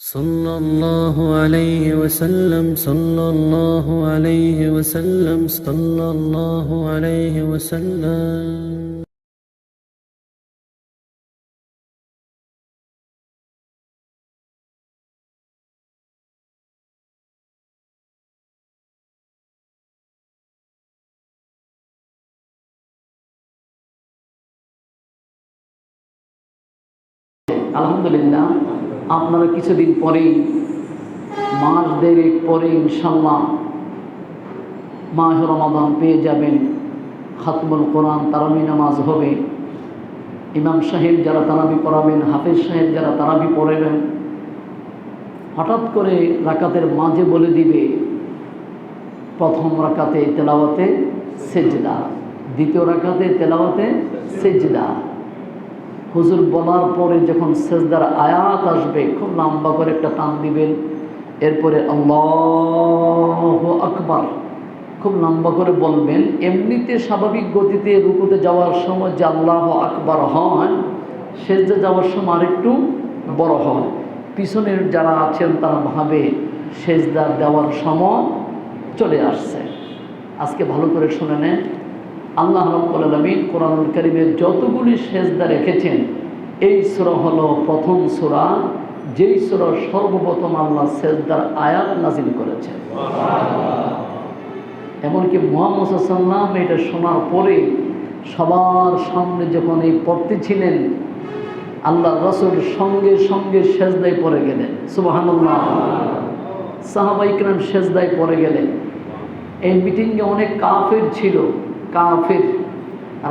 صلى الله عليه وسلم صلى الله عليه وسلم صلى الله عليه وسلم. الحمد لله. আপনারা কিছুদিন পরেই, মাস দেড়েক পরে ইনশাল্লাহ মাহ রমাদান পেয়ে যাবেন, খাতমুল কোরআন তারাবি নামাজ হবে। ইমাম সাহেব যারা তারাবি পড়াবেন, হাফেজ সাহেব যারা তারাবি পড়াবেন, হঠাৎ করে রাকাতের মাঝে বলে দিবে, প্রথম রাকাতে তেলাওয়াতে সেজদা, দ্বিতীয় রাকাতে তেলাওয়াতে সেজদা। হুজুর বলার পরে যখন সেজদার আয়াত আসবে, খুব লম্বা করে একটা টান দিবেন। এরপরে আল্লাহ আকবার, খুব লম্বা করে বলবেন। এমনিতে স্বাভাবিক গতিতে রুকুতে যাওয়ার সময় যে আল্লাহ আকবার হয় সেজদা যাওয়ার সময় আরেকটু বড় হয় পিছনের যারা আছেন, তারা ভাবে সেজদা দেওয়ার সময় চলে আসছে। আজকে ভালো করে শুনে নেন। আল্লাহ রব্বুল আলমিন কোরআনুল করিমের যতগুলি সেজদা রেখেছেন এই সুরা হলো প্রথম সুরা যেই সুরা সর্বপ্রথম আল্লাহ সেজদার আয়াত নাজিল করেছেন। এমনকি মোহাম্মদ সাল্লাম এটা শোনার পরে সবার সামনে যখন এই পড়তে ছিলেন আল্লাহ রসুল সঙ্গে সঙ্গে সেজদায় পড়ে গেলেন। সুবাহান্লাহ সাহাবাইকরাম সেজদায় পড়ে গেলেন। এই মিটিংয়ে অনেক কাফের ছিল। কাফের।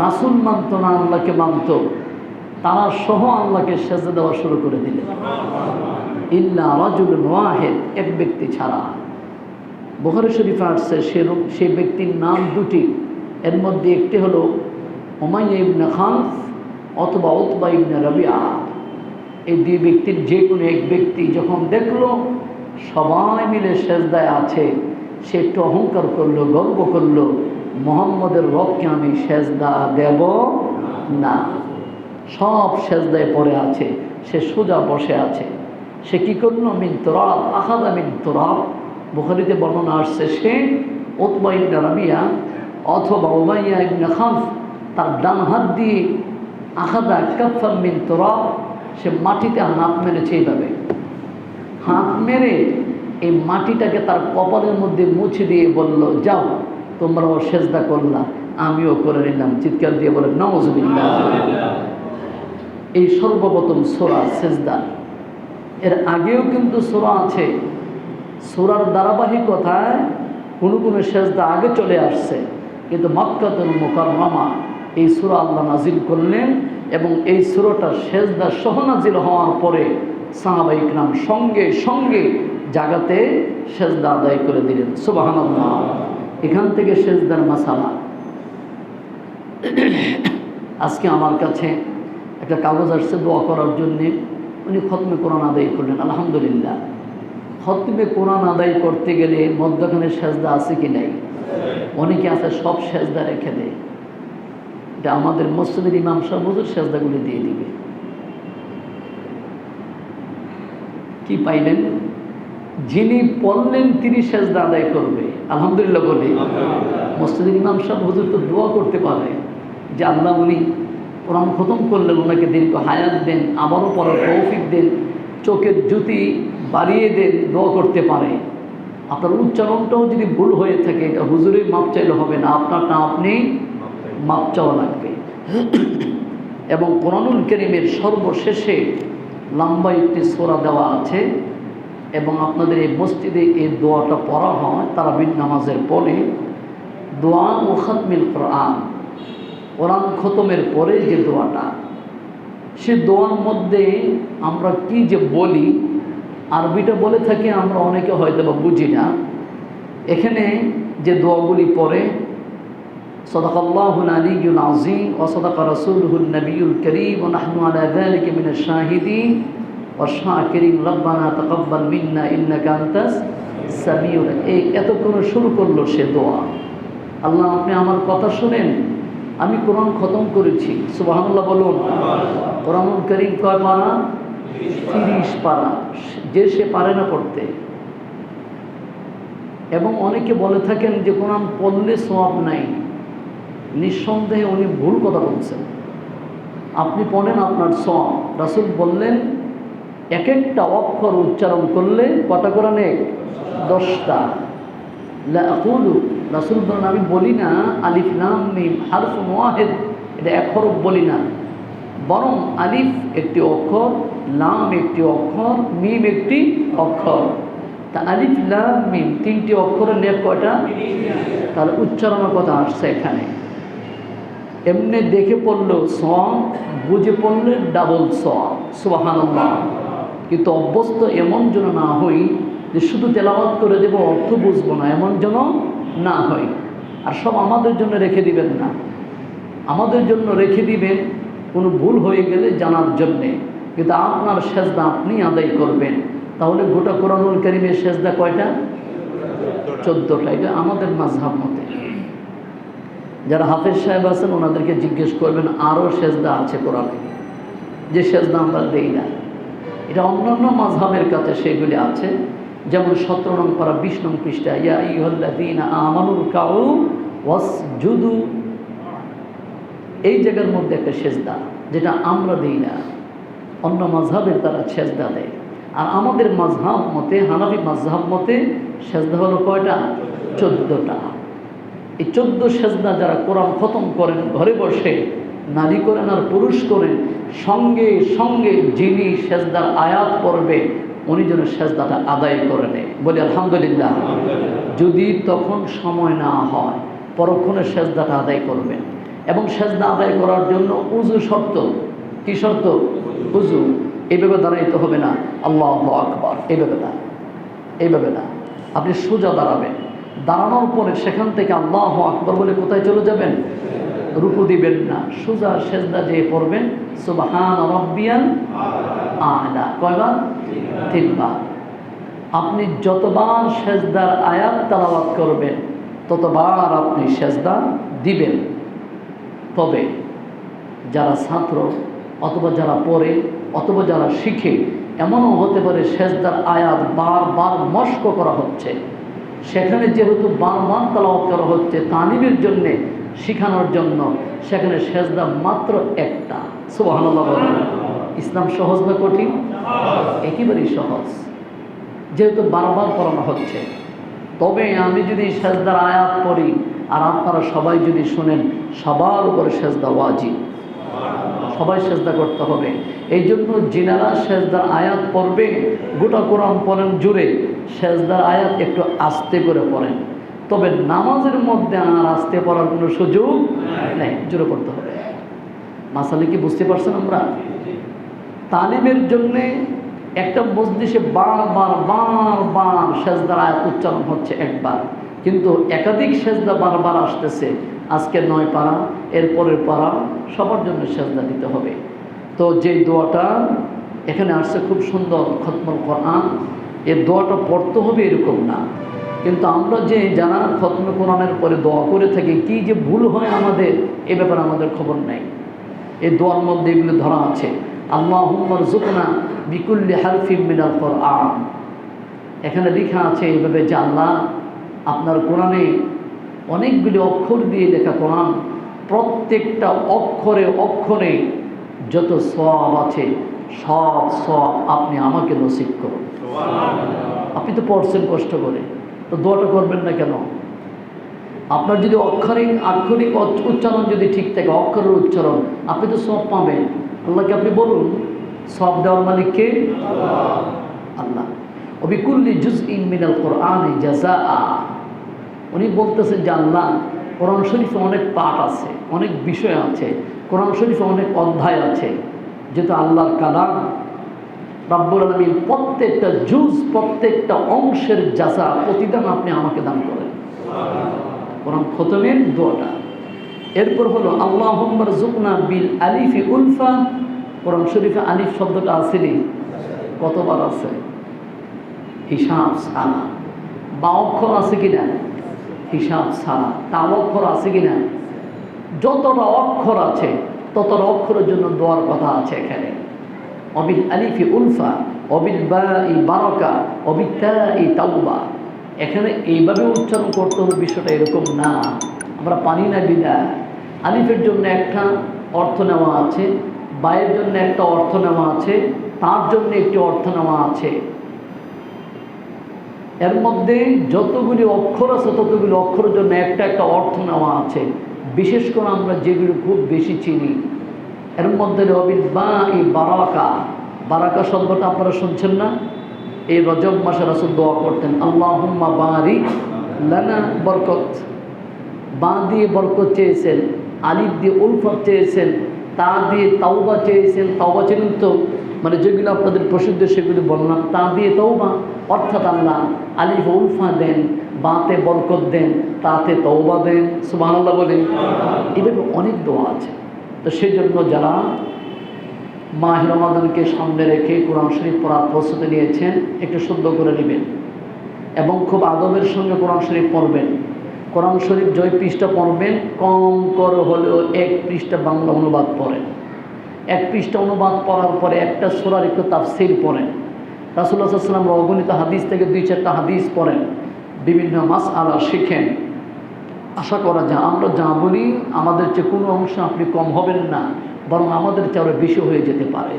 রাসুল মানত না, আল্লাহকে মানত। তারা সহ আল্লাহকে সেজে দেওয়া শুরু করে দিলেন ইল্লা রাজুল ওয়াহেদ, এক ব্যক্তি ছাড়া। বহরে শরীফ আসছে সেরূপ সেই ব্যক্তির নাম দুটি। এর মধ্যে একটি হলো ওমাইয়া ইবনে খানফ অথবা ওতবা ইবনে রবিআ এই দুই ব্যক্তির যে কোনো এক ব্যক্তি যখন দেখল, সবাই মিলে সেজদায় আছে, সে একটু অহংকার করল, গর্ব করল মোহাম্মদের রবকে আমি সেজদা দেব না। সব সেজদায় পড়ে আছে, সে সোজা বসে আছে। সে কি করল? মিন তোরাব আহাদা মিন তোরাব। বুখারিতে বর্ণনা আসছে, সে ওতবা ইবনে অথবা ওবাইয়া ইবনে খানফ তার ডান হাত দিয়ে আহাদা কাফা মিন তোরাব, সে মাটিতে হাত মেরেছে এইভাবে। হাত মেরে এই মাটিটাকে তার কপালের মধ্যে মুছে দিয়ে বলল, যাও। তোমরাও সেজদা করলা আমিও করে নিলাম। চিৎকার দিয়ে বলে নওয়াজবিল্লা এই সর্বপ্রথম সোরা সেজদা। এর আগেও কিন্তু সোরা আছে। সোরার ধারাবাহিকতায় কোনো কোনো সেজদা আগে চলে আসছে। কিন্তু মক্কাতুল মোকাররমা এই সুরা আল্লাহ নাজিল করলেন এবং এই সুরটা সেজদা সহ নাজিল হওয়ার পরে সাহাবা ইকরাম সঙ্গে সঙ্গে জাগাতে সেজদা আদায় করে দিলেন। সুবাহান এখান থেকে সেজদার মাসালা। আজকে আমার কাছে একটা কাগজ আসছে দোয়া করার জন্যে। উনি খতমে কোরআন আদায় করলেন, আলহামদুলিল্লাহ। খতমে কোরআন আদায় করতে গেলে মধ্যখানে সেজদা আছে কি নাই? অনেকে আছে সব সেজদা রেখে দেয়। এটা আমাদের মসজিদের ইমাম সাহেব সেজদাগুলি দিয়ে দিবে। কি পাইলেন? যিনি পড়লেন তিনি সেজদা আদায় করবে। আলহামদুলিল্লাহ বলি। মসজিদের ইমাম সাহেব হুজুর তো দোয়া করতে পারে। যে আল্লাহ উনি কোরআন খতম করলেন ওনাকে দীর্ঘ হায়াত দেন আবারও পরে তৌফিক দেন চোখের জ্যোতি বাড়িয়ে দেন দোয়া করতে পারে। আপনার উচ্চারণটাও যদি ভুল হয়ে থাকে এটা হুজুরের মাপ চাইলে হবে না। আপনার আপনারটা আপনি মাপ চাওয়া লাগবে। এবং কোরআনুল করিমের সর্বশেষে লম্বা একটি সোরা দেওয়া আছে। এবং আপনাদের এই মসজিদে এই দোয়াটা পড়া হয় তারাবির নামাজের পরে। দোয়া ও খাতমিল কোরআন। কোরআন খতমের পরে যে দোয়াটা, সে দোয়ার মধ্যে আমরা কি যে বলি আরবিটা বলে থাকি আমরা অনেকে হয়তো বা বুঝি না। এখানে যে দোয়াগুলি পড়ে, সদাকাল্লাহুল আলিউল আজিম ও সদাকা রসুল হুল নবীল করিম ও নাহনু আলা শাহিদি অশাকিরিন রব্বানা তকব্বাল মিন্না ইন্না কান্তাস সামিউল এই এতক্ষণে শুরু করল সে দোয়া। আল্লাহ, আপনি আমার কথা শোনেন, আমি কোরআন খতম করেছি। সুবাহান্লাহ বলুন কোরআন করিম কয় পারা? তিরিশ পারা। যে সে পারে না পড়তে। এবং অনেকে বলে থাকেন যে কোরআন পড়লে সোয়াব নাই। নিঃসন্দেহে উনি ভুল কথা বলছেন। আপনি পড়েন আপনার সোয়াব রাসুল বললেন এক একটা অক্ষর উচ্চারণ করলে কটা করে কোরআনে? দশটা। রাসুল বলেন, আমি বলি না আলিফ নাম মিম হারফ ওয়াহেদ এটা এক হরফ বলি না। বরং আলিফ একটি অক্ষর, লাম একটি অক্ষর, মিম একটি অক্ষর। তা আলিফ, লাম, মিম তিনটি অক্ষরের লেখ কয়টা? তাহলে উচ্চারণের কথা আসছে এখানে। এমনি দেখে পড়ল সং বুঝে পড়লে ডাবল সং সুবাহান কিন্তু অভ্যস্ত এমন যেন না হই যে শুধু তেলাওয়াত করে দেবো, অর্থ বুঝব না, এমন যেন না হয়। আর সব আমাদের জন্য রেখে দিবেন না। আমাদের জন্য রেখে দিবেন, কোনো ভুল হয়ে গেলে জানার জন্যে। কিন্তু আপনার সেজদা আপনি আদায় করবেন। তাহলে গোটা কোরআনুল করিমের সেজদা কয়টা? চোদ্দোটা। এটা আমাদের মাঝহাব মতে। যারা হাফেজ সাহেব আছেন, ওনাদেরকে জিজ্ঞেস করবেন, আরও সেজদা আছে কোরআনে। যে সেজদা আমরা দেই না। এটা অন্যান্য মাঝহাবের কাছে সেগুলি আছে। যেমন সতেরো নং পারা, বিশ নং পৃষ্ঠা, ইয়া ইহল্লাদিন আমানুর কাউ ওয়াস জুদু এই জায়গার মধ্যে একটা সেজদা, যেটা আমরা দিই না। অন্য মাঝহাবের তারা সেজদা দেয়। আর আমাদের মাঝহাব মতে, হানাফি মাঝহাব মতে, সেজদা হলো কয়টা? চোদ্দোটা। এই চোদ্দ সেজদা যারা কোরআন খতম করেন, ঘরে বসে নারী করেন আর পুরুষ করেন, সঙ্গে সঙ্গে যিনি সেজদার আয়াত পড়বে, উনি যেন সেজদাটা আদায় করে নেয়। বলি, আলহামদুলিল্লাহ। যদি তখন সময় না হয়, পরক্ষণে সেজদাটা আদায় করবেন। এবং সেজদা আদায় করার জন্য উজু শর্ত। কি শর্ত? উজু। এইভাবে দাঁড়াইতে হবে না। আল্লাহ আকবর। এইভাবে না। এইভাবে না। আপনি সোজা দাঁড়াবেন। দাঁড়ানোর পরে সেখান থেকে আল্লাহ আকবর বলে কোথায় চলে যাবেন? রূপু দিবেন না। সোজা সেজদা যে পড়বেন, সুবাহান রব্বিয়ান আলা। কয়বার? তিনবার। আপনি যতবার সেজদার আয়াত তালাবাত করবেন, ততবার আপনি সেজদা দিবেন। তবে যারা ছাত্র অথবা যারা পড়ে অথবা যারা শিখে, এমনও হতে পারে সেজদার আয়াত বারবার মস্ক করা হচ্ছে। সেখানে যেহেতু বারবার তালাবাত করা হচ্ছে, তালিমের জন্যে শিখানোর জন্য সেখানে সেজদা মাত্র একটা। সুবহানাল্লাহ বলেন। ইসলাম সহজ না কঠিন? একেবারেই সহজ। যেহেতু বারবার পড়ানো হচ্ছে, তবে আমি যদি সেজদার আয়াত পড়ি আর আপনারা সবাই যদি শুনেন, সবার উপরে সেজদা ওয়াজিব। সবাই সেজদা করতে হবে। এই জন্য জিনারা সেজদার আয়াত পড়বে, গোটা কোরআন পড়েন জুড়ে, সেজদার আয়াত একটু আস্তে করে পড়েন। তবে নামাজের মধ্যে আর আসতে পড়ার কোনো সুযোগ নেই। জুড়ে পড়তে হবে। মাসালে কি বুঝতে পারছেন আমরা? তালিমের জন্যে একটা মসজিষে বারবার বারবার সেজদার আয়াত উচ্চারণ হচ্ছে একবার। কিন্তু একাধিক সেজদা বারবার আসতেছে। আজকে নয় পাড়া এরপরের পাড়া সবার জন্য সেজদা দিতে হবে। তো যেই দোয়াটা এখানে আসছে খুব সুন্দর খতমল কোরআন। এই দোয়াটা পড়তে হবে এরকম না। কিন্তু আমরা যে যারা খতম কোরআনের পরে দোয়া করে থাকি, কি যে ভুল হয় আমাদের, এ ব্যাপারে আমাদের খবর নেই। এই দোয়ার মধ্যে এগুলো ধরা আছে। আল্লাহ হুম্মর জুকনা বিকুল্লি হারফিম মিনাল কোরআন। এখানে লেখা আছে এইভাবে যে আল্লাহ আপনার কোরআনে অনেকগুলি অক্ষর দিয়ে লেখা কোরআন, প্রত্যেকটা অক্ষরে অক্ষরে যত সব আছে, সব সব আপনি আমাকে নসিব করুন। আপনি তো পড়ছেন কষ্ট করে। তো দোয়াটা করবেন না কেন? আপনার যদি অক্ষরিক, আক্ষরিক উচ্চারণ যদি ঠিক থাকে, অক্ষরের উচ্চারণ, আপনি তো সব পাবেন। আল্লাহকে আপনি বলুন, সব দেওয়ার মালিক কে? আল্লাহ। অবিকুল্লি জুজ ইন মিনাল কোরআন জাজা উনি বলতেছেন যে, আল্লাহ, কোরআন শরীফে অনেক পাঠ আছে, অনেক বিষয় আছে, কোরআন শরীফে অনেক অধ্যায় আছে, যেহেতু আল্লাহর কালাম। রাব্বুল আলমীর প্রত্যেকটা জুজ প্রত্যেকটা অংশের যাচা প্রতিদান আপনি আমাকে দান করেন। কোরআন খতমের দোয়াটা। এরপর হলো আল্লাহ জুকনা বিল আলিফি উলফা। কোরআন শরীফে আলিফ শব্দটা আসেনি? কতবার আছে? হিসাব ছাড়া বা অক্ষর আছে কিনা? হিসাব ছাড়া তাল অক্ষর আছে কিনা? যতটা অক্ষর আছে, ততটা অক্ষরের জন্য দোয়ার কথা আছে এখানে। অবিল আলিফি উলফা, অবিল বা ই বারকা অবিতা ই তাউবা এখানে এইভাবে উচ্চারণ করতে হবে, বিষয়টা এরকম না। আমরা পানি না বিদায় আলিফের জন্য একটা অর্থ নেওয়া আছে বায়ের জন্য একটা অর্থ নেওয়া আছে, তার জন্য একটি অর্থ নেওয়া আছে। এর মধ্যে যতগুলি অক্ষর আছে, ততগুলি অক্ষরের জন্য একটা একটা অর্থ নেওয়া আছে। বিশেষ করে আমরা যেগুলো খুব বেশি চিনি এর মধ্যে রবিন বা এই বারাকা। বারাকা শব্দটা আপনারা শুনছেন না? এই রজব মাসে রাসুল দোয়া করতেন, আল্লাহুম্মা বারিক লানা বরকত। বা দিয়ে বরকত চেয়েছেন, আলিফ দিয়ে উলফত চেয়েছেন, তা দিয়ে তাওবা চেয়েছেন। তাওবা চেনেন তো মানে যেগুলো আপনাদের প্রসিদ্ধ সেগুলি বললাম তা দিয়ে তৌবা অর্থাৎ আল্লাহ আলিফ উলফা দেন, বাতে বরকত দেন, তাতে তৌবা দেন। সুবাহ বলেন। এভাবে অনেক দোয়া আছে। তো সেই জন্য যারা মাহ রমাদানকে সামনে রেখে কোরআন শরীফ পড়ার প্রস্তুতি নিয়েছেন, একটু শুদ্ধ করে নেবেন এবং খুব আদবের সঙ্গে কোরআন শরীফ পড়বেন। কোরআন শরীফ জয় পৃষ্ঠা পড়বেন, কম করে হলেও এক পৃষ্ঠা বাংলা অনুবাদ পড়েন। এক পৃষ্ঠা অনুবাদ পড়ার পরে একটা সোরার একটু তাফসির পড়েন। রাসুল্লাহ সাল্লাম অগণিত হাদিস থেকে দুই চারটা হাদিস পড়েন। বিভিন্ন মাস আলা শিখেন। আশা করা যায়, আমরা যা বলি, আমাদের চেয়ে কোনো অংশ আপনি কম হবেন না, বরং আমাদের চেয়ে বেশি হয়ে যেতে পারে।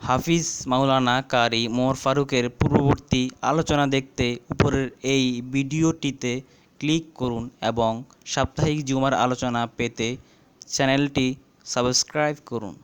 হাফিজ মাওলানা কারি মোর ফারুকের পূর্ববর্তী আলোচনা দেখতে উপরের এই ভিডিওটিতে ক্লিক করুন এবং সাপ্তাহিক জুমার আলোচনা পেতে চ্যানেলটি সাবস্ক্রাইব করুন।